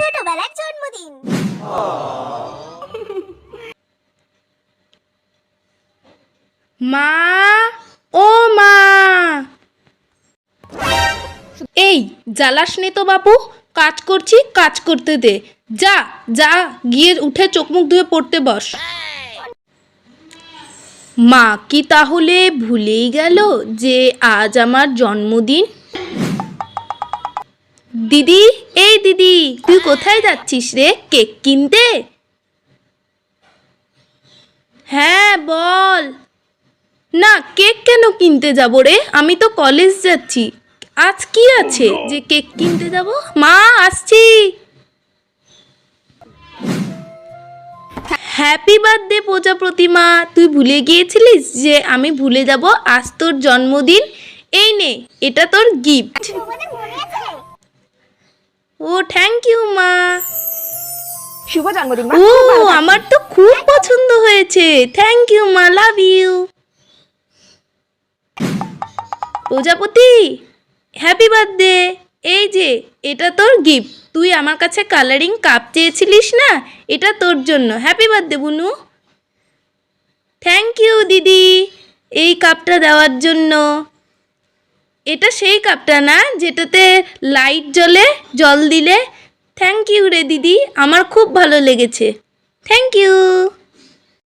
ছোটবেলার জন্মদিন। মা ও মা। এই, জ্বালাস নে তো বাপু। কাজ করছি, কাজ করতে দে। যা যা, গিয়ে উঠে চোখ মুখ ধুয়ে পড়তে বস। মা, কি তাহলে ভুলেই গেল যে আজ আমার জন্মদিন? দিদি, এই দিদি। কোথায় যাচ্ছিস রে? কেক কিনতে? হ্যাঁ বল। না কেক কেন কিনতে যাব রে? আমি তো কলেজ যাচ্ছি। আজ কি আছে যে কেক কিনতে যাব? মা আসছি। হ্যাপি বার্থডে প্রজাপতিমা তুই ভুলে গিয়েছিলিস যে আমি ভুলে যাব? আজ তোর জন্মদিন। এই নে এটা তোর গিফট ও থ্যাংক ইউ মা। শুভ জন্মদিন মা। ও। আমার তো খুব পছন্দ হয়েছে। থ্যাংক ইউ মা লাভ ইউ প্রজাপতি হ্যাপি বার্থডে এই যে এটা তোর গিফট তুই আমার কাছে কালারিং কাপ চেয়েছিলিস না? এটা তোর জন্য। হ্যাপি বার্থডে বুনু। থ্যাংক ইউ দিদি। এই কাপটা দেওয়ার জন্য। এটা সেই কাপটা না, যেটাতে লাইট জ্বলে, জল দিলে। থ্যাংক ইউ রে দিদি, আমার খুব ভালো লেগেছে। Thank you